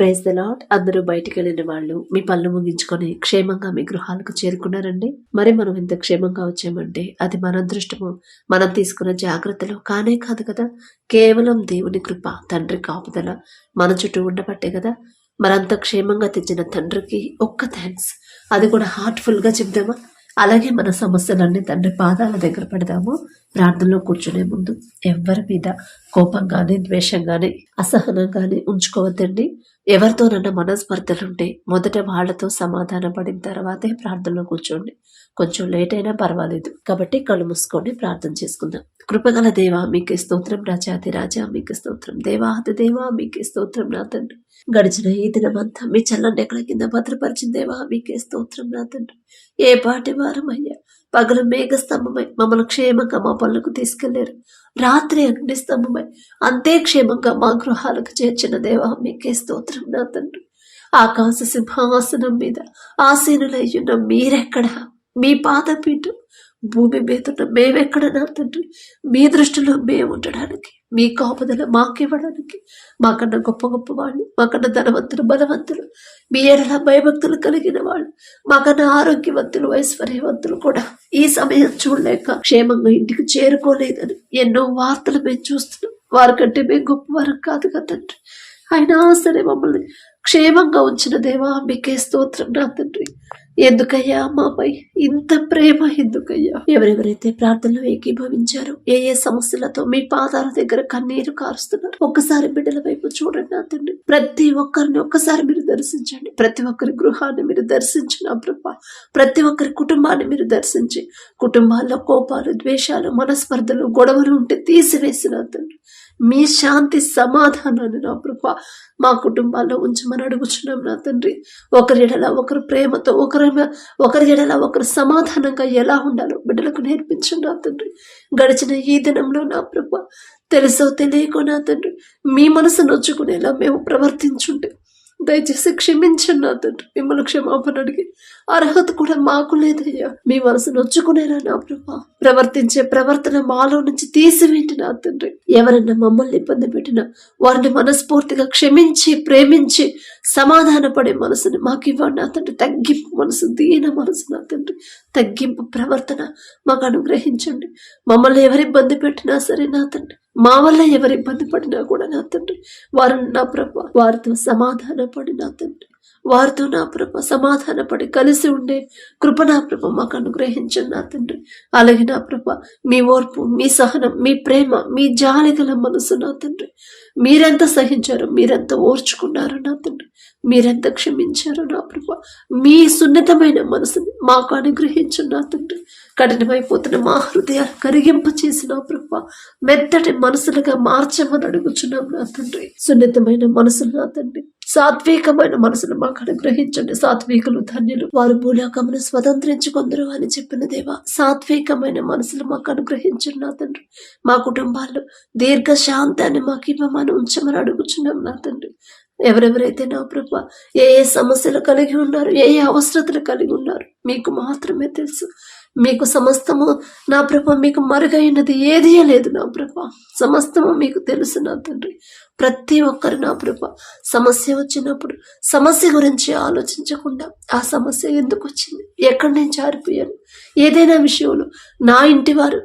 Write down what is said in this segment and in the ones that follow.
Praise the lot అందరూ బయటికి వెళ్ళిన వాళ్ళు మీ పనులు ముగించుకొని క్షేమంగా మీ గృహాలకు చేరుకున్నారండి. మరి మనం ఇంత క్షేమంగా వచ్చామంటే అది మన అదృష్టము మనం తీసుకున్న జాగ్రత్తలు కానే కాదు కదా? కేవలం దేవుని కృప తండ్రి కాపుదల మన చుట్టూ ఉండబట్టే కదా? మరంత క్షేమంగా తెచ్చిన తండ్రికి ఒక్క థ్యాంక్స్ అది కూడా హార్ట్ఫుల్గా చెప్దామా? అలాగే మన సమస్యలన్నీ తండ్రి పాదాల దగ్గర పెడదాము. ప్రార్థనలో కూర్చునే ముందు ఎవరి మీద కోపం కానీ ద్వేషం కానీ అసహనం కానీ ఉంచుకోవద్దండి ఎవరితోనన్నా మనస్పర్ధలుంటే మొదట వాళ్ళతో సమాధాన పడిన తర్వాతే ప్రార్థనలో కూర్చోండి. కొంచెం లేట్ అయినా పర్వాలేదు. కాబట్టి కళ్ళు మూసుకొని ప్రార్థన చేసుకుందాం. కృపగల దేవా మీకే స్తోత్రం రాజాది రాజా మీకే స్తోత్రం. దేవాది దేవా మీకే స్తోత్రం నా తండ్రి. గడిచిన ఈ దినమంతా మీ చల్లని ఎక్కడ కింద భద్రపరిచిన దేవా మీకే స్తోత్రం నా తండ్రి. ఏ పాటి వారమయ్యా పగలు మేఘ స్తంభమై మమ్మల్ని క్షేమంగా మా పనులకు తీసుకెళ్ళారు. రాత్రి అగ్ని స్తంభమై అంతే క్షేమంగా మా గృహాలకు చేర్చిన దేవా మీకే స్తోత్రం నా తండ్రి. ఆకాశ సింహాసనం మీద ఆసీనులయ్యున్న మీరెక్కడ? మీ పాదపీఠం భూమి మీదున్న మేమెక్కడ నా తండ్రి? మీ దృష్టిలో మేము ఉండడానికి మీ కాపుదల మాకివ్వడానికి మాకన్నా గొప్ప గొప్ప వాళ్ళు మాకన్నా ధనవంతులు బలవంతులు మీ ఎడల భయభక్తులు కలిగిన వాళ్ళు మాకన్నా ఆరోగ్యవంతులు ఐశ్వర్యవంతులు కూడా ఈ సమయం చూడలేక క్షేమంగా ఇంటికి చేరుకోలేదని ఎన్నో వార్తలు మేము చూస్తున్నాం. వారికంటే మేము గొప్పవారు కాదు కదండి అయినా సరే మమ్మల్ని క్షేమంగా ఉంచిన దేవా మీకే స్తోత్రం నా తండ్రి. ఎందుకయ్యా మాపై ఇంత ప్రేమ ఎందుకయ్యా? ఎవరెవరైతే ప్రార్థనలో ఏకీభవించారో ఏ ఏ సమస్యలతో మీ పాదాల దగ్గర కన్నీరు కారుస్తున్నారు ఒక్కసారి బిడ్డల వైపు చూడండి అతన్ని. ప్రతి ఒక్కరిని ఒక్కసారి మీరు దర్శించండి. ప్రతి ఒక్కరి గృహాన్ని మీరు దర్శించిన ప్రభా. ప్రతి ఒక్కరి కుటుంబాన్ని మీరు దర్శించి కుటుంబాల్లో కోపాలు ద్వేషాలు మనస్పర్ధలు గొడవలు ఉంటే తీసివేసిన అతను మీ శాంతి సమాధానాన్ని నా ప్రభ మా కుటుంబాల్లో ఉంచమని అడుగుచున్నాం నా తండ్రి. ఒకరి ఎడల ఒకరు ప్రేమతో ఒకరి ఒకరి ఎడల ఒకరు సమాధానంగా ఎలా ఉండాలో బిడ్డలకు నేర్పించండి నా తండ్రి. గడిచిన ఈ దినంలో నా ప్రభ తెలుసో తెలియకో నా తండ్రి మీ మనసు నొచ్చుకునేలా మేము ప్రవర్తించుంటే దయచేసి క్షమించండి నా తండ్రి మిమ్మల్ని క్షమాపణ అడిగి అర్హత కూడా మాకు లేదయ్యా. మీ మనసు నొచ్చుకునేలా నా ప్రభా. ప్రవర్తించే ప్రవర్తన మాలో నుంచి తీసివేంటి నా తండ్రి ఎవరన్నా మమ్మల్ని ఇబ్బంది పెట్టినా వారిని మనస్ఫూర్తిగా క్షమించి ప్రేమించి సమాధాన పడే మనసుని మాకు ఇవ్వండి నా తండ్రి తగ్గింపు మనసు దీన మనసు నా తండ్రి తగ్గింపు ప్రవర్తన మాకు అనుగ్రహించండి. మమ్మల్ని ఎవరు ఇబ్బంది పెట్టినా సరే నా తండ్రి మా వల్ల ఎవరు ఇబ్బంది పడినా కూడా నా తండ్రి వారు నా ప్రభ వారితో సమాధాన పడినా తండ్రి. వారితో నా ప్రభ సమాధానపడి కలిసి ఉండే కృప నా ప్రభ మాకు అనుగ్రహించండి నా తండ్రి. అలాగే నా ప్రభ మీ ఓర్పు మీ సహనం మీ ప్రేమ మీ జాలి గల మనసు నా తండ్రి. మీరెంత సహించారు మీరెంత ఓర్చుకున్నారు నా తండ్రి. మీరెంత క్షమించారు నా ప్రభ. మీ సున్నితమైన మనసుని మాకు అనుగ్రహించండి నా తండ్రి. కఠినమైపోతున్న మా హృదయాలు కరిగింప చేసిన ప్రభ మెత్తటి మనసులుగా మార్చమని అడుగుచున్నాం నా తండ్రి. సున్నితమైన మనసులు నా తండ్రి. సాత్వికమైన మనసును మాకు అనుగ్రహించండి. సాత్వికులు ధన్యులు. వారు భూలోకమును స్వతంత్రించుకుందరు అని చెప్పిన దేవ సాత్వికమైన మనసులు మాకు అనుగ్రహించండి నా తండ్రి. మా కుటుంబాల్లో దీర్ఘ శాంతాన్ని మాకు ఇవ్వమని ఉంచమని అడుగుచున్నాం నా తండ్రి. ఎవరెవరైతే నా ప్రభ ఏ ఏ సమస్యలు కలిగి ఉన్నారు ఏ ఏ అవసరతలు కలిగి ఉన్నారు మీకు మాత్రమే తెలుసు. మీకు సమస్తము నా ప్రభ మీకు మరుగైనది ఏదీ లేదు నా ప్రభ. సమస్తము మీకు తెలుసు నా తండ్రి. ప్రతి ఒక్కరు నా ప్రభ సమస్య వచ్చినప్పుడు సమస్య గురించి ఆలోచించకుండా ఆ సమస్య ఎందుకు వచ్చింది? ఎక్కడి నుంచి జారిపోయాను ఏదైనా విషయంలో నా ఇంటి వారు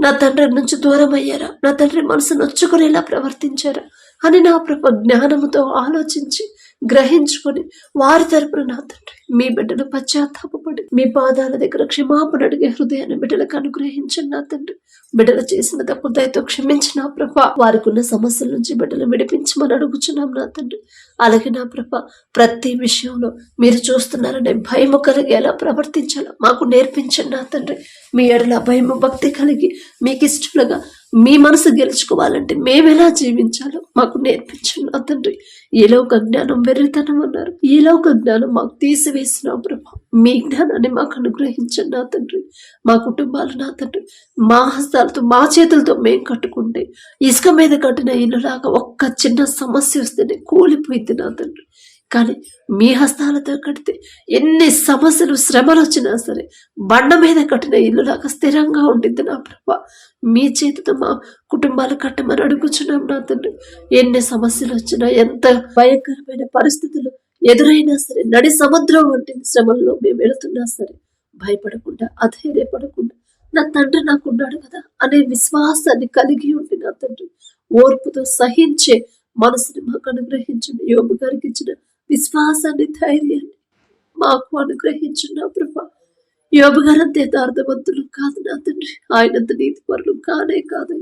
నా తండ్రి నుంచి దూరం అయ్యారా? నా తండ్రి మనసు నొచ్చుకునేలా ప్రవర్తించారా? అని నా ప్రభ జ్ఞానముతో ఆలోచించి గ్రహించుకొని వారి తరపున నా తండ్రి మీ బిడ్డను పశ్చాత్తాపడి మీ పాదాల దగ్గర క్షమాపణ అడిగే హృదయాన్ని బిడ్డలకు అనుగ్రహించండి నా తండ్రి. బిడ్డలు చేసిన తప్పు దయతో క్షమించిన ప్రభ. వారికి ఉన్న సమస్యల నుంచి బిడ్డలు విడిపించమని అడుగుచున్నాం నా తండ్రి. అలాగే నా ప్రభ ప్రతి విషయంలో మీరు చూస్తున్నారనే భయము కలిగి ఎలా ప్రవర్తించాలో మాకు నేర్పించండి నా తండ్రి. మీ ఎడల భయము భక్తి కలిగి మీకు ఇష్టలుగా మీ మనసు గెలుచుకోవాలంటే మేము ఎలా జీవించాలో మాకు నేర్పించండి నా తండ్రి. ఈ లోక జ్ఞానం వెర్రితనం అన్నారు. ఈ లోక జ్ఞానం మాకు వేసిన ప్రభా మీ జ్ఞానాన్ని మాకు అనుగ్రహించండి నా తండ్రి. మా కుటుంబాలు నా తండ్రి. మా హస్తాలతో మా చేతులతో మేము కట్టుకుంటే ఇసుక మీద కట్టిన ఇల్లులాగా ఒక్క చిన్న సమస్య వస్తేనే కూలిపోయింది నా తండ్రి. కానీ మీ హస్తాలతో కడితే ఎన్ని సమస్యలు శ్రమలు వచ్చినా సరే బండ మీద కట్టిన ఇల్లు లాగా స్థిరంగా ఉండింది నా ప్రభ. మీ చేతితో మా కుటుంబాలు కట్టమని అడుగుచున్నాం నా తండ్రి. ఎన్ని సమస్యలు వచ్చినా ఎంత భయంకరమైన పరిస్థితులు ఎదురైనా సరే నడి సముద్రం వంటి శ్రమంలో మేము వెళుతున్నా సరే భయపడకుండా అధైర్యపడకుండా నా తండ్రి నాకున్నాడు కదా అనే విశ్వాసాన్ని కలిగి ఉండి నా తండ్రి ఓర్పుతో సహించే మనసుని మాకు అనుగ్రహించిన యోగు గారికి ఇచ్చిన విశ్వాసాన్ని ధైర్యాన్ని మాకు అనుగ్రహించిన ప్రభా. యోబు గారు అంతే కాదు నా తండ్రి. ఆయనంత నీతి పరులు కానే కాదు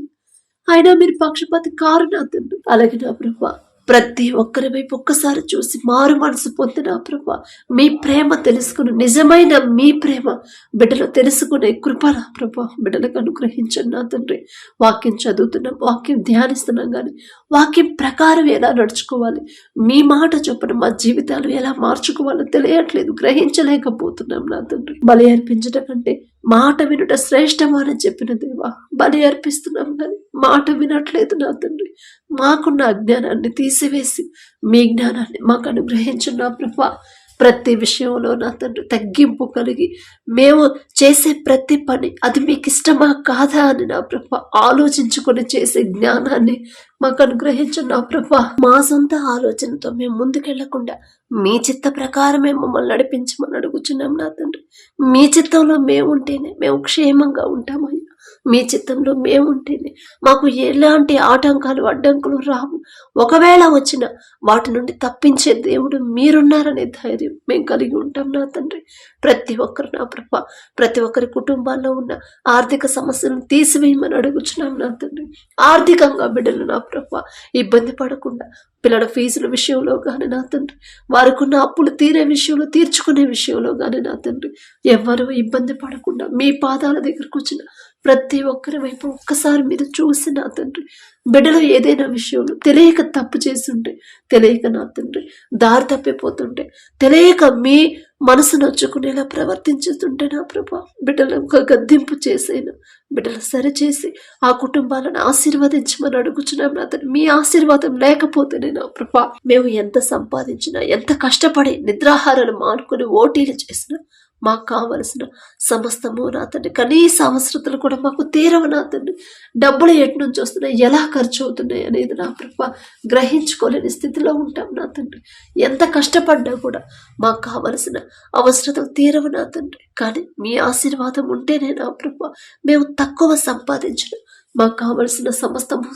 ఆయన మీరు పక్షపాతి కారు నా తండ్రి. అలాగే నా ప్రభా. ప్రతి ఒక్కరి వైపు ఒక్కసారి చూసి మారు మనసు పొందిన ప్రభా. మీ ప్రేమ తెలుసుకుని నిజమైన మీ ప్రేమ బిడ్డలు తెలుసుకునే కృప నా ప్రభా బిడ్డలకు అనుగ్రహించండి నా తండ్రి. వాక్యం చదువుతున్నాం వాక్యం ధ్యానిస్తున్నాం కానీ వాక్యం ప్రకారం ఎలా నడుచుకోవాలి? మీ మాట చొప్పున మా జీవితాలు ఎలా మార్చుకోవాలో తెలియట్లేదు గ్రహించలేకపోతున్నాం నా తండ్రి. బలి అర్పించడం కంటే మాట వినుట శ్రేష్టమని చెప్పిన దేవా బలి అర్పిస్తున్నాం కానీ మాట వినట్లేదు నా తండ్రి. మాకున్న అజ్ఞానాన్ని తీసివేసి మీ జ్ఞానాన్ని మాకు అనుగ్రహించు ప్రభా. ప్రతి విషయంలో నా తండ్రి తగ్గింపు కలిగి మేము చేసే ప్రతి పని అది మీకు ఇష్టమా కాదా అని నా ప్రభ ఆలోచించుకొని చేసే జ్ఞానాన్ని మాకు అనుగ్రహించు నా ప్రభ. మా సొంత ఆలోచనతో మేము ముందుకెళ్ళకుండా మీ చిత్త ప్రకారమే మమ్మల్ని నడిపించమని అడుగుచున్నాం నా తండ్రి. మీ చిత్తంలో మేము ఉంటేనే మేము క్షేమంగా ఉంటామయ్యా. మీ చిత్తంలో మేముంటేనే. మాకు ఎలాంటి ఆటంకాలు అడ్డంకులు రావు. ఒకవేళ వచ్చిన వాటి నుండి తప్పించే దేవుడు మీరున్నారనే ధైర్యం మేము కలిగి ఉంటాం నా తండ్రి. ప్రతి ఒక్కరు నా ప్రభ ప్రతి ఒక్కరి కుటుంబాల్లో ఉన్న ఆర్థిక సమస్యలను తీసివేయమని అడుగుచున్నాం నా తండ్రి. ఆర్థికంగా బిడ్డలు నా ప్రభ ఇబ్బంది పడకుండా పిల్లల ఫీజుల విషయంలో కానీ నా తండ్రి వారికున్న అప్పులు తీరే విషయంలో తీర్చుకునే విషయంలో కానీ నా తండ్రి ఎవరు ఇబ్బంది పడకుండా మీ పాదాల దగ్గరకు వచ్చిన ప్రతి ఒక్కరి వైపు ఒక్కసారి మీరు చూసి నా తండ్రి బిడ్డలో ఏదైనా విషయంలో తెలియక తప్పు చేస్తుంటే తెలియక నా తండ్రి దారి తప్పిపోతుంటే తెలియక మీ మనసు నొచ్చుకునేలా ప్రవర్తించుతుంటే నా ప్రభా బిడ్డలు ఒక గద్దింపు చేసేను. బిడ్డలు సరిచేసి ఆ కుటుంబాలను ఆశీర్వదించమని అడుగుచున్నాం నా మీ ఆశీర్వాదం లేకపోతేనే నా ప్రభా మేము ఎంత సంపాదించినా ఎంత కష్టపడి నిద్రాహారాలు మానుకుని ఓటీలు చేసినా మాకు కావలసిన సమస్తము నా తండ్రి. కనీస అవసరతలు కూడా మాకు తీరవు నా తండ్రి. డబ్బులు ఎటు నుంచి వస్తున్నాయి? ఎలా ఖర్చు అవుతున్నాయి అనేది నా ప్రభ గ్రహించుకోలేని స్థితిలో ఉంటాం నా తండ్రి. ఎంత కష్టపడ్డా కూడా మాకు కావలసిన అవసరతలు తీరవు నా తండ్రి. కానీ మీ ఆశీర్వాదం ఉంటేనే నా ప్రభ మేము తక్కువ సంపాదించిన మాకు కావలసిన సమస్తము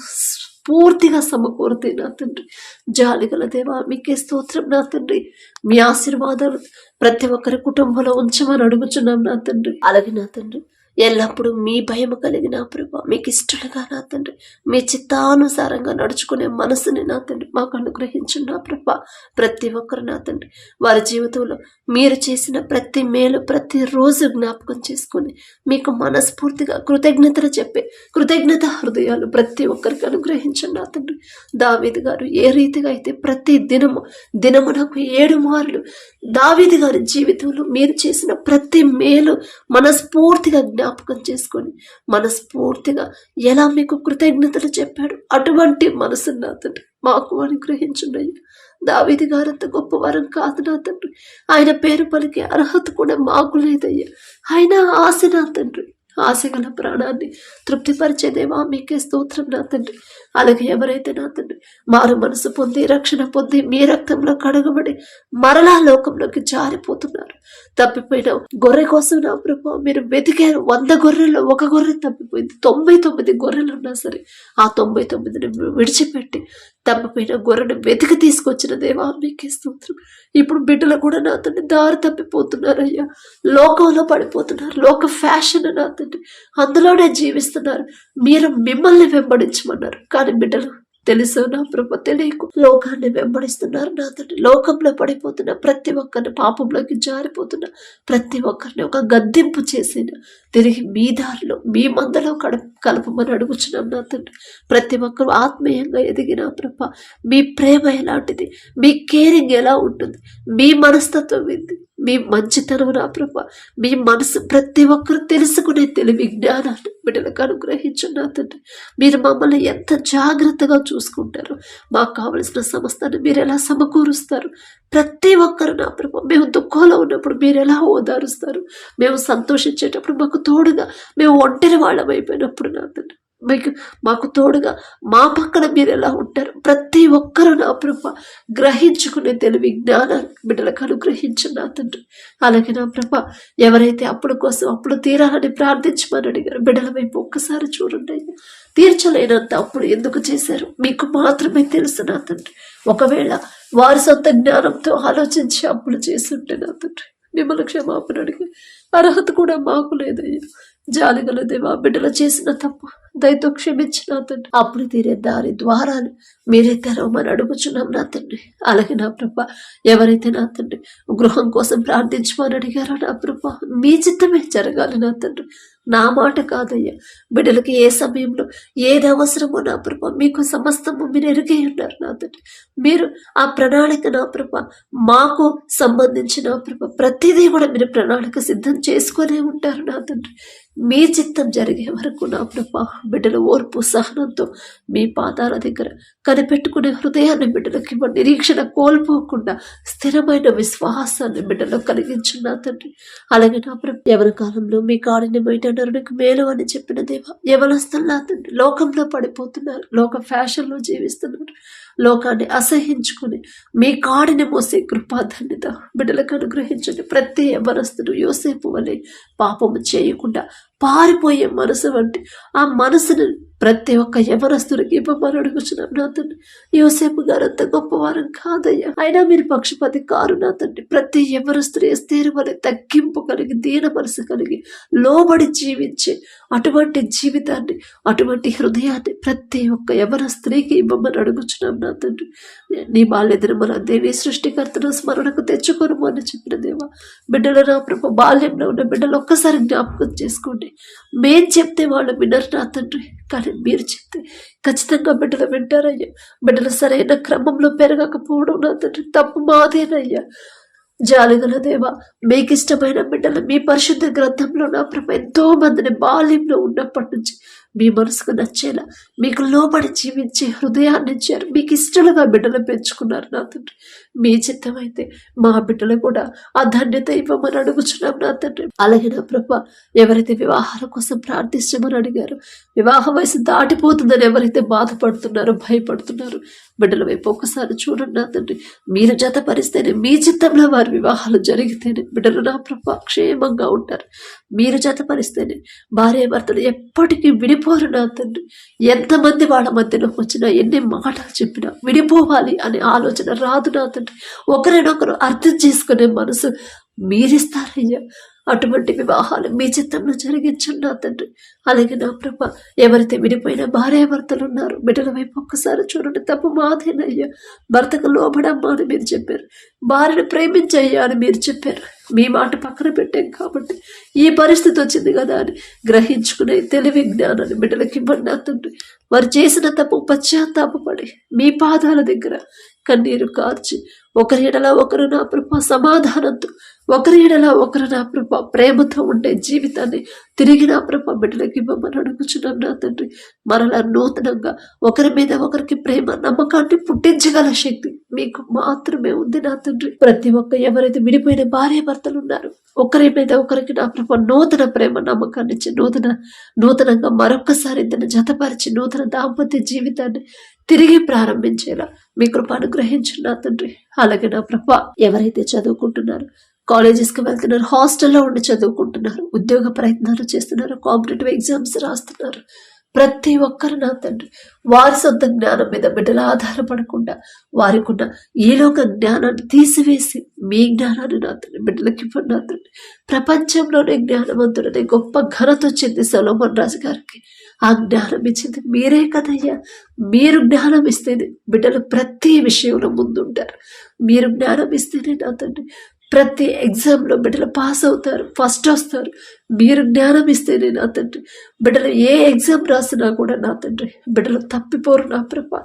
పూర్తిగా సమకూరుతాయి నా తండ్రి. జాలిగల దేవా మీకే స్తోత్రం నా తండ్రి. మీ ఆశీర్వాదాలు ప్రతి ఒక్కరి కుటుంబంలో ఉంచమని అడుగుచున్నాం నా తండ్రి. అలాగే నా తండ్రి ఎల్లప్పుడూ మీ భయం కలిగిన ప్రభా మీకు ఇష్టలుగా నా తండ్రి. మీ చిత్తానుసారంగా నడుచుకునే మనసుని నా తండ్రి మాకు అనుగ్రహించు నా ప్రభా ప్రతి ఒక్కరు నా తండ్రి. వారి జీవితంలో మీరు చేసిన ప్రతి మేలు ప్రతి రోజు జ్ఞాపకం చేసుకొని మీకు మనస్ఫూర్తిగా కృతజ్ఞతలు చెప్పే కృతజ్ఞత హృదయాలు ప్రతి ఒక్కరికి అనుగ్రహించండి నా తండ్రి. దావీది గారు ఏ రీతిగా అయితే ప్రతి దినము దినమునకు ఏడు మార్లు దావీది గారి జీవితంలో మీరు చేసిన ప్రతి మేలు మనస్ఫూర్తిగా జ్ఞాపకం చేసుకొని మనస్ఫూర్తిగా ఎలా మీకు కృతజ్ఞతలు చెప్పాడు అటువంటి మనసు నా తండ్రి. మాకు అనుగ్రహించుండయ్య. దావిది గారంత గొప్ప వరం కాదు నా తండ్రి. ఆయన పేరు పలికే అర్హత కూడా మాకు లేదయ్యా. ఆయన ఆశ నా తండ్రి. ఆశగల ప్రాణాన్ని తృప్తిపరిచేదేవా మీకే స్తోత్రం నా తండ్రి. అలాగే ఎవరైతే నా తండ్రి మారు మనసు పొంది రక్షణ పొంది మీ రక్తంలో కడగబడి మరలా లోకంలోకి జారిపోతున్నారు. తప్పిపోయిన గొర్రె కోసం నా ప్రభు మీరు వెతికారు వంద గొర్రెల్లో ఒక గొర్రె తప్పిపోయింది. తొంభై తొమ్మిది గొర్రెలు ఉన్నా సరే ఆ తొంభై తొమ్మిదిని విడిచిపెట్టి తప్పపోయిన గొర్రెను వెతికి తీసుకొచ్చిన దేవా మీకే స్తోత్రం. ఇప్పుడు బిడ్డలు కూడా నా తండ్రి దారి తప్పిపోతున్నారయ్యా. లోకంలో పడిపోతున్నారు. లోక ఫ్యాషన్ నా తండ్రి అందులోనే జీవిస్తున్నారు. మీరు మిమ్మల్ని వెంబడించమన్నారు. కానీ బిడ్డలు తెలుసు నా ప్రభ తెలియకు. లోకాన్ని వెంబడిస్తున్నారు నా తండ్రి. లోకంలో పడిపోతున్న ప్రతి ఒక్కరిని పాపంలోకి జారిపోతున్న ప్రతి ఒక్కరిని ఒక గద్దెంపు చేసిన తిరిగి మీ దారిలో మీ మందలో కడ కలపమని అడుగుచున్నాం నా తండ్రి. ప్రతి ఒక్కరు ఆత్మీయంగా ఎదిగిన ప్రభ మీ ప్రేమ ఎలాంటిది? మీ కేరింగ్ ఎలా ఉంటుంది? మీ మనస్తత్వం ఏంది మీ మంచితనం నా ప్రభ. మీ మనసు ప్రతి ఒక్కరు తెలుసుకునే తెలివి జ్ఞానాన్ని బిడ్డలకు అనుగ్రహించున్నా తండ్రి. మీరు మమ్మల్ని ఎంత జాగ్రత్తగా చూసుకుంటారు మాకు కావలసిన సమస్తాన్ని మీరు ఎలా సమకూరుస్తారు? ప్రతి ఒక్కరు నా ప్రభ మేము దుఃఖంలో ఉన్నప్పుడు మీరు ఎలా ఓదారుస్తారు? మేము సంతోషించేటప్పుడు మాకు తోడుగా మేము ఒంటరి వాళ్ళమైపోయినప్పుడు నా తండ్రి. మీకు మాకు తోడుగా మా పక్కన మీరు ఎలా ఉంటారు? ప్రతి ఒక్కరూ నా ప్రభ గ్రహించుకునే తెలివి జ్ఞానాన్ని బిడ్డలకు అనుగ్రహించండి నా తండ్రి. అలాగే నా ప్రభ ఎవరైతే అప్పుడు కోసం అప్పుడు తీరాలని ప్రార్థించమని అడిగారు. బిడ్డల వైపు ఒక్కసారి చూడండి అయ్యా. తీర్చలేనంత అప్పుడు ఎందుకు చేశారు? మీకు మాత్రమే తెలుసు నా తండ్రి. ఒకవేళ వారి సొంత జ్ఞానంతో ఆలోచించి అప్పులు చేస్తుంటే నా తండ్రి. మిమ్మల్ని క్షమాపణ అడిగి అర్హత కూడా మాకు లేదయ్యా. జాలిగల దేవా బిడ్డలు చేసిన తప్పు. దయతో క్షమించిన తండ్రి అప్పుడు తీరే దారి ద్వారాలు మీరే తెరవమని అడుగుచున్నాం నా తండ్రి. అలాగే నా ప్రభ ఎవరైతే నా తండ్రి గృహం కోసం ప్రార్థించమని అడిగారో నా ప్రభ మీ చిత్తమే జరగాలి నా తండ్రి. నా మాట కాదయ్యా. బిడ్డలకి ఏ సమయంలో ఏది అవసరమో నా ప్రభ మీకు సమస్తము మీరు ఎరుగై ఉన్నారు నా తండ్రి. మీరు ఆ ప్రణాళిక నా ప్రభ మాకు సంబంధించిన ప్రభ ప్రతిదీ కూడా మీరు ప్రణాళిక సిద్ధం చేసుకునే ఉంటారు నా తండ్రి. మీ చిత్తం జరిగే వరకు నా ప్రభా బిడ్డల ఓర్పు సహనంతో మీ పాదాల దగ్గర కనిపెట్టుకునే హృదయాన్ని బిడ్డలకి ఇవ్వండి. నిరీక్షణ కోల్పోకుండా స్థిరమైన విశ్వాసాన్ని బిడ్డలో కలిగించున్న తండ్రి. అలాగే నా ప్రభు ఎవరి కాలంలో మీ కాడిని బయట నరునికి మేలు అని చెప్పిన దేవ ఎవరొస్తున్న నా తండ్రి. లోకంలో పడిపోతున్నారు. లోక ఫ్యాషన్లో జీవిస్తున్నారు. లోకాన్ని అసహించుకుని మీ కాడిని మోసే కృపాధన్యత బిడ్డలకు అనుగ్రహించండి. ప్రతి ఎవరస్తుడు యోసేపు వలె పాపము చేయకుండా పారిపోయే మనసు వంటి ఆ మనసును ప్రతి ఒక్క యవనస్తుడికి ఇవ్వమని అడుగుచున్నాం నా తండ్రి. యోసేపు గారు అంత గొప్పవారం కాదయ్యా. అయినా మీరు పక్షపాతి కారు నా తండ్రి. ప్రతి యవనస్తుడు ఎస్తేరు వారి తగ్గింపు కలిగి దీన మనసు కలిగి లోబడి జీవించే అటువంటి జీవితాన్ని అటువంటి హృదయాన్ని ప్రతి ఒక్క యవన స్త్రీకి ఇవ్వమని అడుగుచున్నాం నా తండ్రి. నీ బాల్య మన దేవి సృష్టికర్తను స్మరణకు తెచ్చుకోను అని చెప్పిన దేవా. బిడ్డలు నా ప్రభు బాల్యంలో ఉన్న బిడ్డలు ఒక్కసారి జ్ఞాపకం చేసుకోండి. మేం చెప్తే వాళ్ళు వినరు నా తండ్రి. కానీ మీరు చెప్తే ఖచ్చితంగా బిడ్డలు వింటారయ్యా. బిడ్డలు సరైన క్రమంలో పెరగకపోవడం నా తండ్రి. తప్పు మాదేనయ్యా. జాలిగల దేవ మీకు ఇష్టమైన బిడ్డలు మీ పరిశుద్ధ గ్రంథంలో నా ప్రభు ఎంతో మందిని బాల్యంలో ఉన్నప్పటి నుంచి మీ మనసుకు నచ్చేలా మీకు లోబడి జీవించే హృదయాన్ని ఇచ్చారు. మీకు ఇష్టలుగా బిడ్డలు పెంచుకున్నారు నా తండ్రి. మీ చిత్తం అయితే మా బిడ్డలు కూడా ఆ ధన్యత ఇవ్వమని అడుగుచున్నాం నా తండ్రి. అలాగే నా ప్రభ ఎవరైతే వివాహాల కోసం ప్రార్థించమని అడిగారు. వివాహ వయసు దాటిపోతుందని ఎవరైతే బాధపడుతున్నారో భయపడుతున్నారు బిడ్డల వైపు ఒకసారి చూడండి నా తండ్రి. మీరు జతపరిస్తేనే మీ చిత్తంలో వారి వివాహాలు జరిగితేనే బిడ్డలు నా ప్రభ క్షేమంగా ఉంటారు. మీరు జతపరిస్తేనే భార్య భర్తలు ఎప్పటికీ విడిపోరు నా తండ్రి. ఎంతమంది వాళ్ళ మధ్యలో వచ్చినా ఎన్ని మాటలు చెప్పినా విడిపోవాలి అనే ఆలోచన రాదు నా తండ్రి. ఒకరినొకరు అర్థం చేసుకునే మనసు మీరిస్తారయ్యా. అటువంటి వివాహాలు మీ చిత్తంలో జరిగించండి నా తండ్రి. అలాగే నా ప్రభ ఎవరైతే విడిపోయిన భార్యాభర్తలు ఉన్నారు బిడ్డల వైపు ఒక్కసారి చూడండి. తప్పు మాదేనయ్యా. భర్తకు లోబడమ్మా అని మీరు చెప్పారు. భార్యను ప్రేమించయ్యా అని మీరు చెప్పారు. మీ మాట పక్కన పెట్టాం కాబట్టి ఈ పరిస్థితి వచ్చింది కదా అని గ్రహించుకునే తెలివి జ్ఞానాన్ని బిడ్డలకి ఇవ్వండి తండ్రి. వారు చేసిన తప్పు పశ్చాత్తాపడి మీ పాదాల దగ్గర కన్నీరు కార్చి ఒకరి ఎడల ఒకరు నా ప్రభ సమాధానంతో ఒకరి ఎడల ఒకరు నా ప్రభ ప్రేమతో ఉండే జీవితాన్ని తిరిగి నా ప్రభ బిడ్డలకి మమ్మల్ని అడుగుచున్నాం నా తండ్రి. మరలా నూతనంగా ఒకరి మీద ఒకరికి ప్రేమ నమ్మకాన్ని పుట్టించగల శక్తి మీకు మాత్రమే ఉంది నా తండ్రి. ప్రతి ఒక్క ఎవరైతే విడిపోయిన భార్య భర్తలు ఉన్నారు ఒకరి మీద ఒకరికి నా ప్రభ నూతన ప్రేమ నమ్మకాన్ని ఇచ్చి నూతన నూతనంగా మరొక్కసారి ఇద్దరిని జతపరిచి నూతన దాంపత్య జీవితాన్ని తిరిగి ప్రారంభించేలా మీ కృప అనుగ్రహించు తండ్రి. అలాగే నా ప్రభ ఎవరైతే చదువుకుంటున్నారు కాలేజెస్కి వెళ్తున్నారు హాస్టల్లో ఉండి చదువుకుంటున్నారు ఉద్యోగ ప్రయత్నాలు చేస్తున్నారు కాంపిటేటివ్ ఎగ్జామ్స్ రాస్తున్నారు. ప్రతి ఒక్కరు నా తండ్రి వారి సొంత జ్ఞానం మీద బిడ్డలు ఆధారపడకుండా వారికి ఉన్న ఈలోక జ్ఞానాన్ని తీసివేసి మీ జ్ఞానాన్ని నా తండ్రి బిడ్డలకి ఇవ్వండి నా తండ్రి. ప్రపంచంలోనే జ్ఞానవంతుడనే గొప్ప ఘనత వచ్చింది సలోమన్ రాజు గారికి. ఆ జ్ఞానం ఇచ్చింది మీరే కదయ్యా. మీరు జ్ఞానం ఇస్తేనే బిడ్డలు ప్రతి విషయంలో ముందుంటారు. మీరు జ్ఞానం ఇస్తేనే నా తండ్రి ప్రతి ఎగ్జామ్లో బిడ్డలు పాస్ అవుతారు ఫస్ట్ వస్తారు. మీరు జ్ఞానం ఇస్తేనే నా తండ్రి. బిడ్డలు ఏ ఎగ్జామ్ రాసినా కూడా నా తండ్రి. బిడ్డలు తప్పిపోరు నా ప్రభ.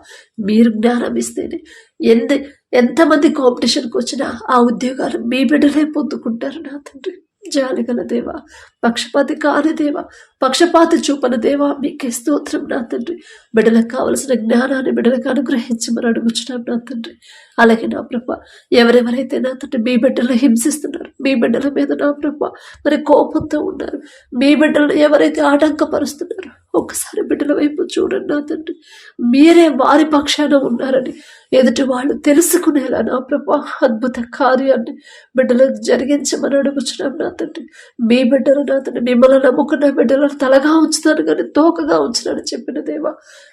మీరు జ్ఞానం ఇస్తేనే. ఎంత ఎంతమంది కాంపిటీషన్కి వచ్చినా ఆ ఉద్యోగాలు మీ బిడ్డలే పొందుకుంటారు నా తండ్రి. జాలిగల దేవా పక్షపాతి కాని దేవా పక్షపాతి చూపన దేవా మీకే స్తోత్రం నా తండ్రి. బిడ్డలకు కావలసిన జ్ఞానాన్ని బిడ్డలకు అనుగ్రహించమని అడుగుచున్నాం నా తండ్రి. అలాగే నా ప్రభ ఎవరెవరైతే నా తండ్రి మీ బిడ్డలు హింసిస్తున్నారు మీ బిడ్డల మీద నా ప్రభ మరి కోపంతో ఉన్నారు మీ బిడ్డలను ఎవరైతే ఆటంకపరుస్తున్నారో ఒక్కసారి బిడ్డల వైపు చూడండి నా తండ్రి. మీరే వారి పక్షాన ఉన్నారని ఎదుటి వాళ్ళు తెలుసుకునేలా నా ప్రభా అద్భుత కార్యాన్ని బిడ్డలకు జరిగించమని అడుగుచున్నాం నా తండ్రి. మీ బిడ్డలు నా తండ్రి మిమ్మల్ని నమ్ముకున్న బిడ్డలను తలగా ఉంచుతాను కానీ తోకగా ఉంచుతానని చెప్పిన దేవా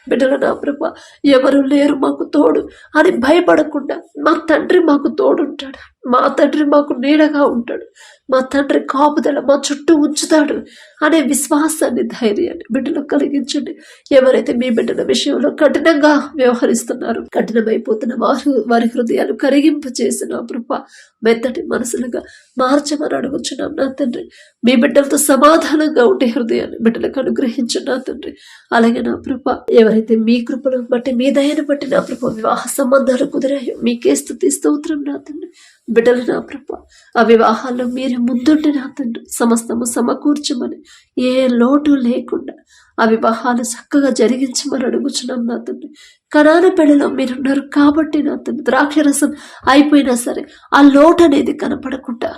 బిడ్డలు నా ప్రభా ఎవరు లేరు మాకు తోడు అని భయపడకుండా మా తండ్రి మాకు తోడుంటాడు. మా తండ్రి మాకు నీడగా ఉంటాడు. మా తండ్రి కాపుదల మా చుట్టూ ఉంచుతాడు అనే విశ్వాసాన్ని ధైర్యాన్ని బిడ్డలు కలిగించండి. ఎవరైతే మీ బిడ్డల విషయంలో కఠినంగా వ్యవహరిస్తున్నారు కఠినమైపోతున్న వారు వారి హృదయాలు కరిగింపు చేసిన కృప మెత్తటి మనసులుగా మార్చమని అడుగుచున్నాం నా తండ్రి. మీ బిడ్డలతో సమాధానంగా ఉండే హృదయాన్ని బిడ్డలకు అనుగ్రహించు నా తండ్రి. అలాగే నా కృప ఎవరైతే మీ కృపను బట్టి మీ దయను బట్టి నా కృప వివాహ సంబంధాలు కుదిరాయో మీకే స్థుతి స్తోత్రం నా తండ్రి. బిడ్డలు నా కృప ఆ వివాహాల్లో మీరు ముందుండి నా తండ్రి సమస్తము సమకూర్చమని ఏ లోటు లేకుండా ఆ వివాహాలు చక్కగా జరిగించమని అడుగుచున్నాం నా తండ్రి. కనాన పెళ్ళిలో మీరున్నారు కాబట్టి నా తండ్రి. ద్రాక్షరసం అయిపోయినా సరే ఆ లోటు అనేది కనపడకుండా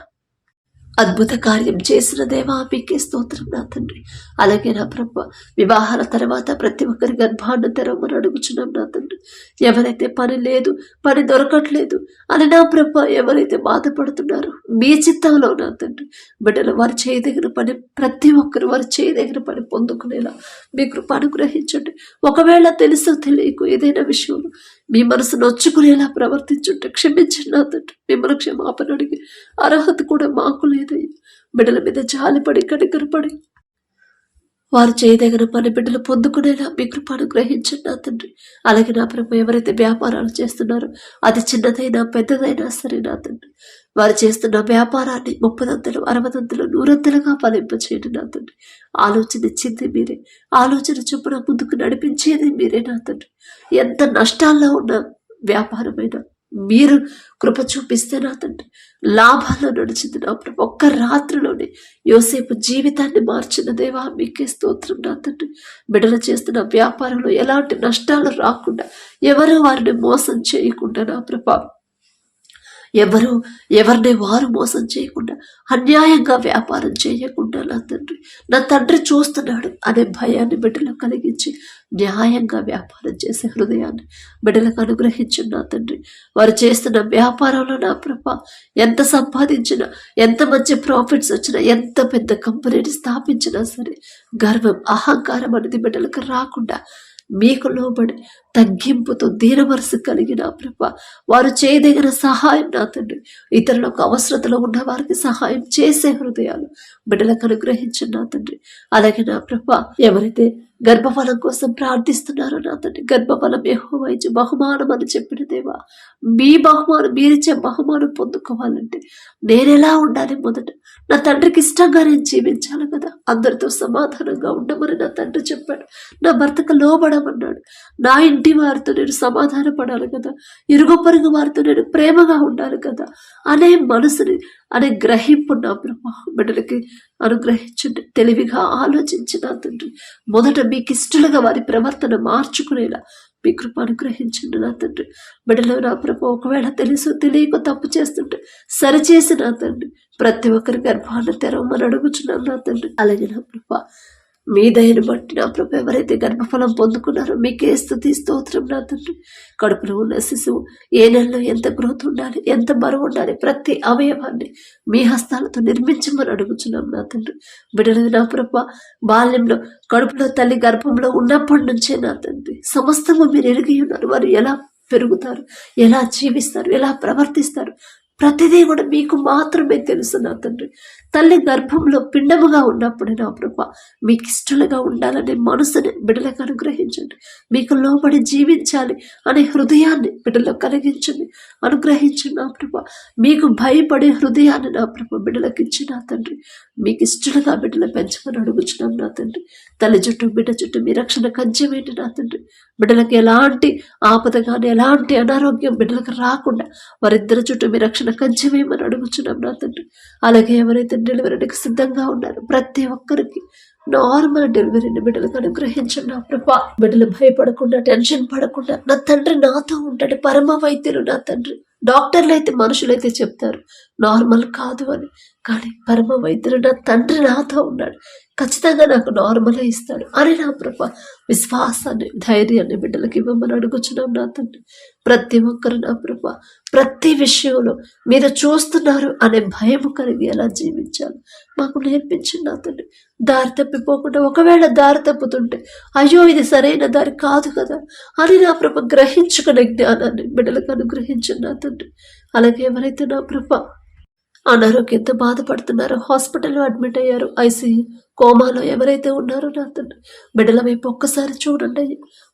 అద్భుత కార్యం చేసిన దేవా మీకే స్తోత్రం నా తండ్రి. అలాగే నా ప్రభ వివాహాల తర్వాత ప్రతి ఒక్కరి గర్భాన్ని తెరవమని అడుగుచున్నాం నా తండ్రి. ఎవరైతే పని లేదు పని దొరకట్లేదు అని నా ప్రభ ఎవరైతే బాధపడుతున్నారో మీ చిత్తంలో నా తండ్రి. బిడ్డలు వారు చేయదగిన పని ప్రతి ఒక్కరు వారు చేయదగిన పని పొందుకునేలా మీ కృప అనుగ్రహించండి. ఒకవేళ తెలుసో తెలియకు ఏదైనా విషయంలో మీ మనసు నొచ్చుకునేలా ప్రవర్తించుంటే క్షమించండి నా తండ్రి. మిమ్మల్ని క్షమాపణ అడిగి అర్హత కూడా మాకు లేదు. లేదయ్యా బిడ్డల మీద జాలిపడి కనికరపడి వారు చేయదగిన పని బిడ్డలు పొందుకునేలా మీ కృపను గ్రహించండి నా తండ్రి. అలాగే నా ప్రభు ఎవరైతే వ్యాపారాలు చేస్తున్నారో అది చిన్నదైనా పెద్దదైనా సరే నా తండ్రి. వారు చేస్తున్న వ్యాపారాన్ని ముప్పదంతలు అరవదంతలు నూరంతలుగా ఫలింపచేయండి నా తండ్రి. ఆలోచన ఇచ్చింది మీరే. ఆలోచన చొప్పున ముందుకు నడిపించేది మీరే నా తండ్రి. ఎంత నష్టాల్లో ఉన్న వ్యాపారమైనా మీరు కృప చూపిస్తే నా తండ్రి లాభాల్లో నడిచింది నా ప్రభు. ఒక్క రాత్రిలోనే యోసేపు జీవితాన్ని మార్చిన దేవా మీకే స్తోత్రం నా తండ్రి. బిడలు చేస్తున్న వ్యాపారంలో ఎలాంటి నష్టాలు రాకుండా ఎవరు వారిని మోసం చేయకుండా నా ప్రభా ఎవరు ఎవరిని వారు మోసం చేయకుండా అన్యాయంగా వ్యాపారం చేయకుండా నా తండ్రి నా తండ్రి చూస్తున్నాడు అనే భయాన్ని బిడ్డలకు కలిగించి న్యాయంగా వ్యాపారం చేసే హృదయాన్ని బిడ్డలకు అనుగ్రహించు నా తండ్రి. వారు చేస్తున్న వ్యాపారంలో నా ప్రభ ఎంత సంపాదించినా ఎంత మంచి ప్రాఫిట్స్ వచ్చినా ఎంత పెద్ద కంపెనీని స్థాపించినా సరే గర్వం అహంకారం అనేది బిడ్డలకు రాకుండా మీకు లోబడి తగ్గింపుతో దీనమనసు కలిగిన ప్రభ వారు చేయదగిన సహాయం నా తండ్రి. ఇతరులకు అవసరతలో ఉన్న వారికి సహాయం చేసే హృదయాలు బిడ్డలకు అనుగ్రహించిన నా తండ్రి. అలాగే నా ప్రభ ఎవరైతే గర్భఫలం కోసం ప్రార్థిస్తున్నారో నా తండ్రి గర్భఫలం యెహోవా బహుమానం అని చెప్పిన దేవా మీ బహుమానం మీరిచ్చే బహుమానం పొందుకోవాలంటే నేను ఎలా ఉండాలి మొదట? నా తండ్రికి ఇష్టంగా నేను జీవించాలి కదా. అందరితో సమాధానంగా ఉండమని నా తండ్రి చెప్పాడు. నా భర్తకు లోబడమన్నాడు. నా ఇంటి వారితో నేను సమాధాన పడాలి కదా. ఇరుగు పొరుగు వారితో నేను ప్రేమగా ఉండాలి కదా. అనే మనసుని అనే గ్రహింపు నా బ్రహ్మ బిడ్డలకి అనుగ్రహించండి. తెలివిగా ఆలోచించిన తండ్రి మొదట మీకు ఇష్టలుగా వారి ప్రవర్తన మార్చుకునేలా మీ కృప అనుగ్రహించండి నా తండ్రి. బిడ్డలో నా ప్రభు ఒకవేళ తెలుసు తెలియక తప్పు చేస్తుంటే సరిచేసి నా తండ్రి. ప్రతి ఒక్కరి గర్భాన్ని తెరవమని అడుగుచున్నాను నా తండ్రి. అలాగే నా ప్రభ మీ దయను బట్టి నా ప్రభు ఎవరైతే గర్భఫలం పొందుకున్నారో మీకే స్థుతి స్తోత్రం నా తండ్రి. కడుపులో ఉన్న శిశువు ఏ నెలలో ఎంత గ్రోత్ ఉండాలి ఎంత బరువు ఉండాలి ప్రతి అవయవాన్ని మీ హస్తాలతో నిర్మించమని అడుగుచున్నాం నా తండ్రి. బిడ్డలు నా ప్రభ బాల్యంలో కడుపులో తల్లి గర్భంలో ఉన్నప్పటి నుంచే నా తండ్రి. సమస్తము మీరు ఎరిగి ఉన్నారు. వారు ఎలా పెరుగుతారు ఎలా జీవిస్తారు ఎలా ప్రవర్తిస్తారు ప్రతిదీ కూడా మీకు మాత్రమే తెలుసు నా తండ్రి. తల్లి గర్భంలో పిండముగా ఉన్నప్పుడు నా ప్రభు మీకు ఇష్టలుగా ఉండాలనే మనసుని బిడ్డలకు అనుగ్రహించండి. మీకు లోబడి జీవించాలి అనే హృదయాన్ని బిడ్డలకు కలిగించండి. అనుగ్రహించండి నా ప్రభు. మీకు భయపడే హృదయాన్ని నా ప్రభ బిడ్డలకు ఇచ్చి నా తండ్రి. మీకు ఇష్టలుగా బిడ్డలు పెంచమని అడుగుచున్నాం నా తండ్రి. తల్లి చుట్టూ బిడ్డ చుట్టూ మీ రక్షణ కంచెమేంటి నా తండ్రి. బిడ్డలకు ఎలాంటి ఆపద కానీ ఎలాంటి అనారోగ్యం బిడ్డలకు రాకుండా వారిద్దరి చుట్టూ మీ రక్షణ కంచెమేమని అడుగుచున్నాం నా తండ్రి. అలాగే ఎవరైతే డెలివరీకి సిద్ధంగా ఉన్నారు. ప్రతి ఒక్కరికి నార్మల్ డెలివరీని బిడ్డలకు అనుగ్రహించండి నా ప్రభా. బిడ్డలు భయపడకుండా టెన్షన్ పడకుండా నా తండ్రి నాతో ఉంటాడు పరమ వైద్యులు నా తండ్రి. డాక్టర్లు అయితే మనుషులైతే చెప్తారు నార్మల్ కాదు అని. కానీ పరమ వైద్యుడు నా తండ్రి నాతో ఉన్నాడు. ఖచ్చితంగా నాకు నార్మలే ఇస్తాడు. అని నా ప్రభ విశ్వాసాన్ని ధైర్యాన్ని బిడ్డలకి ఇవ్వమని అడుగుచున్నాం నా తండ్రి. ప్రతి ఒక్కరు నా ప్రభ ప్రతి విషయంలో మీరు చూస్తున్నారు అనే భయం కలిగి ఎలా జీవించాలి. మాకు నేర్పించింది నా తండ్రి. దారి తప్పిపోకుండా ఒకవేళ దారి తప్పుతుంటే అయ్యో ఇది సరైన దారి కాదు కదా అని నా ప్రభ గ్రహించుకునే జ్ఞానాన్ని బిడ్డలకు అనుగ్రహించిన నా తండ్రి. అలాగే ఎవరైతే నా ప్రభ అనారోగ్యంతో బాధపడుతున్నారు. హాస్పిటల్లో అడ్మిట్ అయ్యారు. ఐసీయూ కోమాలో ఎవరైతే ఉన్నారో నా బిడ్డల వైపు ఒక్కసారి చూడండి.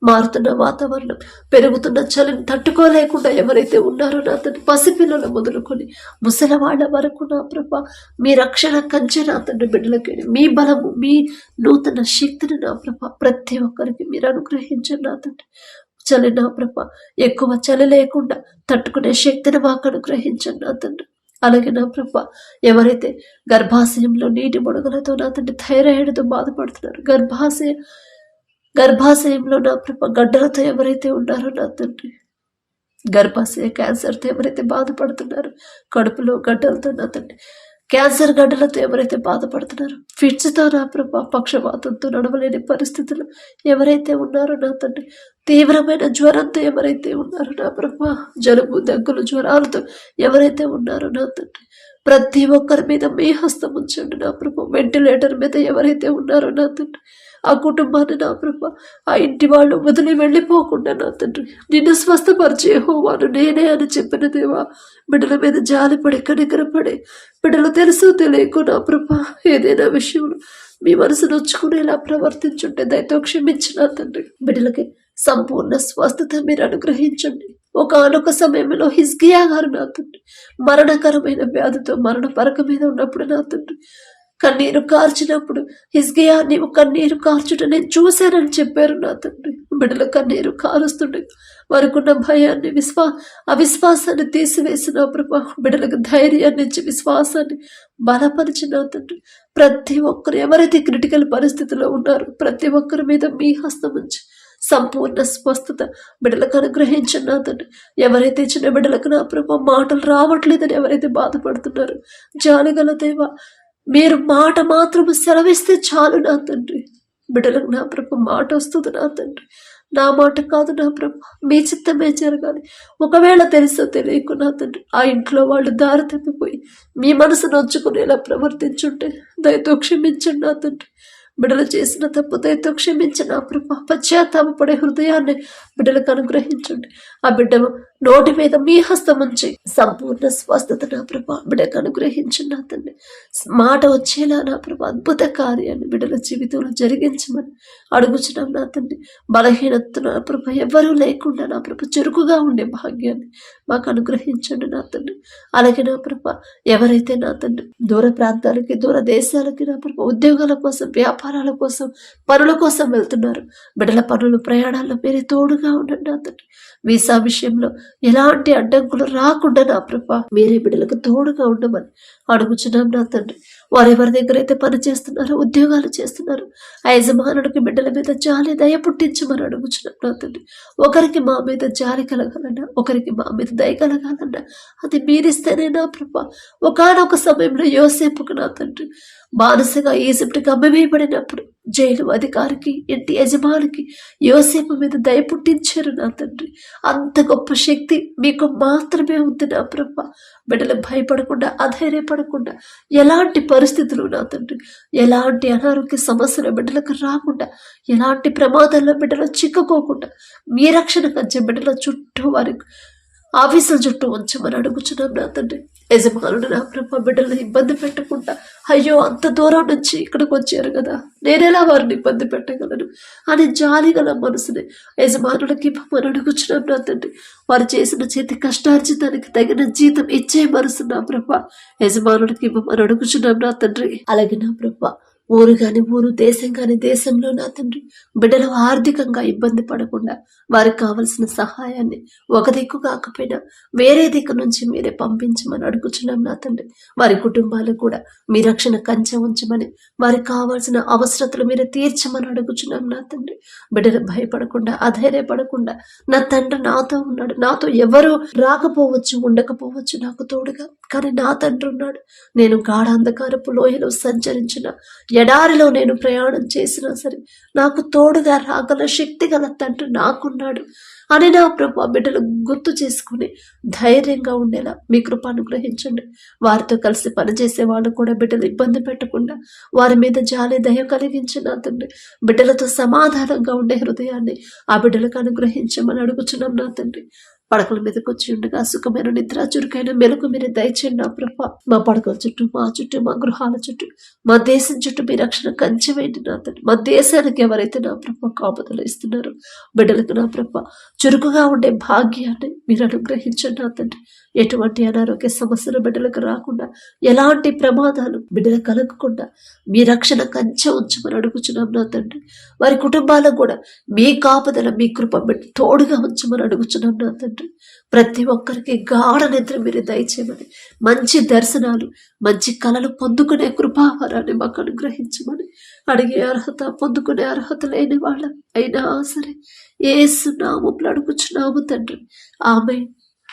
మారుతున్న వాతావరణం పెరుగుతున్న చలిని తట్టుకోలేకుండా ఎవరైతే ఉన్నారో నా తండ్రి పసిపిల్లలు మొదలుకొని ముసలవాళ్ళ వరకు నా ప్రభ మీ రక్షణ కంచె నా తండ్రి బిడ్డలకి మీ బలము మీ నూతన శక్తిని నా ప్రభ ప్రతి ఒక్కరికి మీరు అనుగ్రహించండి నా తండ్రి చలి నా ప్రభ ఎక్కువ చలి లేకుండా తట్టుకునే శక్తిని మాకు అనుగ్రహించండి నా తండ్రి అలాగే నా ప్రభ ఎవరైతే గర్భాశయంలో నీటి బుడగలతో నా తండ్రి థైరాయిడ్తో బాధపడుతున్నారు గర్భాశయ గర్భాశయంలో నా ప్రభ గడ్డలతో ఎవరైతే ఉన్నారో నా తండ్రి గర్భాశయ క్యాన్సర్తో ఎవరైతే బాధపడుతున్నారు కడుపులో గడ్డలతో నా తండ్రి క్యాన్సర్ గడ్డలతో ఎవరైతే బాధపడుతున్నారో ఫిట్స్తో నా ప్రభా? పక్షపాతంతో నడవలేని పరిస్థితులు ఎవరైతే ఉన్నారో నా తండ్రి తీవ్రమైన జ్వరంతో ఎవరైతే ఉన్నారో నా ప్రభా జలుబు దగ్గులు జ్వరాలతో ఎవరైతే ఉన్నారో నా తండ్రి ప్రతి ఒక్కరి మీద మీ హస్తం ఉంచండి నా ప్రభు. వెంటిలేటర్ మీద ఎవరైతే ఉన్నారో నా తండ్రి ఆ కుటుంబాన్ని నా ప్రభ ఆ ఇంటి వాళ్ళు వదిలి వెళ్ళిపోకుండా నా తండ్రి నిన్ను స్వస్థపరిచే హోవాను నేనే అని చెప్పిన దేవా బిడ్డల మీద జాలిపడి కనికరపడి బిడ్డలు తెలుసు తెలియకు నా ప్రభ ఏదైనా విషయంలో మీ మనసు నొచ్చుకునేలా ప్రవర్తించుంటే దయతో క్షమించిన తండ్రి. బిడ్డలకి సంపూర్ణ స్వస్థత మీరు అనుగ్రహించండి. ఒకనొక సమయంలో హిజ్గియా గారు నా తండ్రి మరణకరమైన వ్యాధితో మరణ పరక మీద ఉన్నప్పుడు నా తండ్రి కన్నీరు కార్చినప్పుడు హిజ్గియా నీవు కన్నీరు కార్చుట నేను చూశానని చెప్పారు నా తండ్రి. బిడ్డల కన్నీరు కారుస్తుండే. వారికున్న భయాన్ని విశ్వా అవిశ్వాసాన్ని తీసివేసిన ప్రభా బిడ్డలకు ధైర్యాన్ని ఇచ్చి విశ్వాసాన్ని బలపరిచిన తండ్రి. ప్రతి ఒక్కరు ఎవరైతే క్రిటికల్ పరిస్థితిలో ఉన్నారో ప్రతి ఒక్కరి మీద మీ హస్తం ఉంచి సంపూర్ణ స్వస్థత బిడ్డలకు అనుగ్రహించిన నా తండ్రి. ఎవరైతే చిన్న బిడ్డలకు నా ప్రభా మాటలు రావట్లేదని ఎవరైతే బాధపడుతున్నారో జాలిగల దేవా మీరు మాట మాత్రం సెలవిస్తే చాలు నా తండ్రి. బిడ్డలకు నా ప్రభు మాట వస్తుంది నా తండ్రి. నా మాట కాదు నా ప్రభు. మీ చిత్తమే జరగాలి. ఒకవేళ తెలుసో తెలియకు నా తండ్రి. ఆ ఇంట్లో వాళ్ళు దారి తప్పిపోయి మీ మనసు నొచ్చుకునేలా ప్రవర్తించుంటే దయతో క్షమించండి నా తండ్రి. బిడ్డలు చేసిన తప్పు దయతో క్షమించిన నా ప్రభు. పశ్చాత్తాపడే హృదయాన్ని బిడ్డలకు అనుగ్రహించండి. ఆ బిడ్డ నోటి మీద మీ హస్తం సంపూర్ణ స్వస్థత నా ప్రభా బిడకు అనుగ్రహించిన నా తండ్రి. మాట వచ్చేలా నా ప్రభా అద్భుత కార్యాన్ని బిడ్డల జీవితంలో జరిగించమని అడుగుచున్నాం నా తండ్రి. బలహీనత నా ప్రభ ఎవరూ లేకుండా నా ప్రభ చురుకుగా ఉండే భాగ్యాన్ని మాకు అనుగ్రహించండి నా తండ్రి. అలాగే నా ప్రభ ఎవరైతే నా తండ్రి దూర ప్రాంతాలకి దూర దేశాలకి నా ప్రభ ఉద్యోగాల కోసం వ్యాపారాల కోసం పనుల కోసం వెళ్తున్నారు బిడ్డల పనులు ప్రయాణాల్లో మీరే తోడుగా ఉండండి నా తండ్రి. వీసా విషయంలో ఎలాంటి అడ్డంకులు రాకుండా నా ప్రభా మీరే బిడ్డలకు తోడుగా ఉండమని అడుగుచున్నాం నా తండ్రి. వారెవరి దగ్గర అయితే పని చేస్తున్నారో ఉద్యోగాలు చేస్తున్నారు ఆ యజమానుడికి బిడ్డల మీద జాలి దయ పుట్టించమని అడుగుచున్నాం నా తండ్రి. ఒకరికి మా మీద జాలి కలగాలన్నా ఒకరికి మా మీద దయ కలగాలన్నా అది మీరిస్తేనే నా ప్రభ. ఒకనొక సమయంలో యోసేపుకు నా తండ్రి మానసిక ఈజిప్ట్కి అమ్మవేయబడినప్పుడు జైలు అధికారికి ఇంటి యజమానికి యోసేపు మీద దయ పుట్టించారు నా తండ్రి. అంత గొప్ప శక్తి మీకు మాత్రమే ఉంది నా ప్రభ. బిడ్డలు భయపడకుండా అధైర్యపడకుండా ఎలాంటి పరిస్థితులు నా తండ్రి? ఎలాంటి అనారోగ్య సమస్యలు బిడ్డలకు రాకుండా ఎలాంటి ప్రమాదాల్లో బిడ్డలు చిక్కుకోకుండా మీ రక్షణ కంచె బిడ్డల చుట్టూ వారికి ఆఫీసుల చుట్టూ ఉంచమని అడుగుచున్నాం నా తండ్రి. యజమానుడు నా ప్రభ బిడ్డలను ఇబ్బంది పెట్టకుండా అయ్యో అంత దూరం నుంచి ఇక్కడికి వచ్చారు కదా. నేనెలా వారిని ఇబ్బంది పెట్టగలను అని జాలి గల మనసుని యజమానులకి ఇవ్వమని అడుగుచున్నాం నా తండ్రి. వారు చేసిన చేతి కష్టార్జితానికి తగిన జీతం ఇచ్చే మనసు నా ప్రభ. యజమానులకి ఇవ్వమని అడుగుచున్నాం నా తండ్రి. అలాగే నా ప్రభ ఊరు కాని ఊరు దేశం కాని దేశంలో నా తండ్రి. బిడ్డలు ఆర్థికంగా ఇబ్బంది పడకుండా వారికి కావలసిన సహాయాన్ని ఒక దిక్కు కాకపోయినా వేరే దిక్కు నుంచి మీరే పంపించమని అడుగుచున్నాం నా తండ్రి. వారి కుటుంబాలు కూడా మీ రక్షణ కంచె ఉంచమని వారికి కావాల్సిన అవసరతలు మీరే తీర్చమని అడుగుచున్నాం నా తండ్రి. బిడ్డలు భయపడకుండా అధైర్యపడకుండా నా తండ్రి నాతో ఉన్నాడు. నాతో ఎవరు రాకపోవచ్చు ఉండకపోవచ్చు నాకు తోడుగా. కానీ నా తండ్రి ఉన్నాడు. నేను గాఢ అంధకారపు లోయలో సంచరించిన ఎడారిలో నేను ప్రయాణం చేసినా సరే నాకు తోడుగా రాగల శక్తి గల తండ్రి నాకున్నాడు అని నా ప్రభు బిడ్డలు గుర్తు చేసుకుని ధైర్యంగా ఉండేలా మీ కృప అనుగ్రహించండి. వారితో కలిసి పనిచేసే వాళ్ళు కూడా బిడ్డలు ఇబ్బంది పెట్టకుండా వారి మీద జాలి దయ కలిగించిన తండ్రి బిడ్డలతో సమాధానంగా ఉండే హృదయాన్ని ఆ బిడ్డలకు అనుగ్రహించమని అడుగుచున్నాం నా తండ్రి. పడకల మీదకి వచ్చి ఉండగా సుఖమైన నిద్ర చురుకైన మెలకు మీరు దయచేయండి నా ప్రభ. మా పడకల చుట్టూ మా చుట్టూ మా గృహాల చుట్టూ మా దేశం చుట్టూ మీ రక్షణ కంచెవేయండి నా తండ్రి. మా దేశానికి ఎవరైతే నా ప్రభ కాపుదలు ఇస్తున్నారో బిడ్డలకు నా ప్రభ చురుకుగా ఉండే భాగ్యాన్ని మీరు అనుగ్రహించండి నా తండ్రి. ఎటువంటి అనారోగ్య సమస్యలు బిడ్డలకు రాకుండా ఎలాంటి ప్రమాదాలు బిడ్డలకు కలగకుండా మీ రక్షణ కంచె ఉంచమని అడుగుచున్నాం నా తండ్రి. వారి కుటుంబాలకు కూడా మీ కాపుదల మీ కృప తోడుగా ఉంచమని అడుగుచున్నాం నా తండ్రి. ప్రతి ఒక్కరికి గాఢ నిద్ర మీరు దయచేయమని మంచి దర్శనాలు మంచి కళలు పొందుకునే కృపావరాన్ని మాకు అనుగ్రహించమని అడిగే అర్హత పొందుకునే అర్హత లేని వాళ్ళం. అయినా సరే ఏ సున్నాము అడుగుచున్నాము తండ్రి. ఆమె